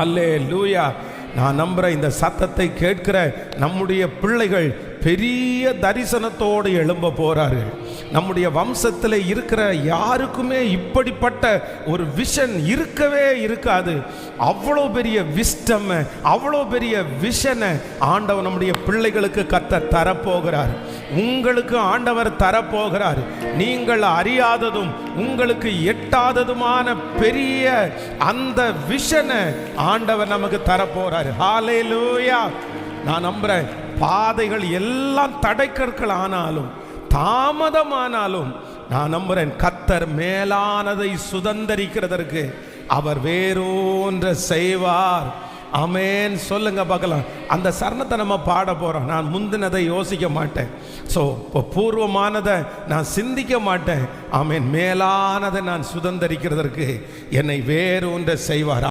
அல்லே லூயா நான் நம்புகிறேன் இந்த சத்தத்தை கேட்கிற நம்முடைய பிள்ளைகள் பெரிய தரிசனத்தோடு எழும்ப போகிறார்கள் நம்முடைய வம்சத்தில் இருக்கிற யாருக்குமே இப்படிப்பட்ட ஒரு விஷன் இருக்கவே இருக்காது. அவ்வளோ பெரிய விஸ்டம் அவ்வளோ பெரிய விஷனை ஆண்டவன் நம்முடைய பிள்ளைகளுக்கு கத்த தரப்போகிறார். உங்களுக்கு ஆண்டவர் தரப்போகிறார். நீங்கள் அறியாததும் உங்களுக்கு எட்டாததுமான பெரிய அந்த விஷனை ஆண்டவர் நமக்கு தரப்போறார். லூயா நான் நம்புறேன் பாதைகள் எல்லாம் தடைக்கற்கள் ஆனாலும் தாமதமானாலும் நான் நம்புறேன் கத்தர் மேலானதை சுதந்தரிக்கிறதற்கு அவர் வேறோன்ற செய்வார். அமேன் சொல்லுங்க பார்க்கலாம். அந்த சரணத்தை நம்ம பாட போகிறோம் நான் முந்தினதை யோசிக்க மாட்டேன். ஸோ இப்போ பூர்வமானதை நான் சிந்திக்க மாட்டேன். ஆமேன். மேலானதை நான் சுதந்தரிக்கிறதற்கு என்னை வேறு ஒன்றை செய்வார்?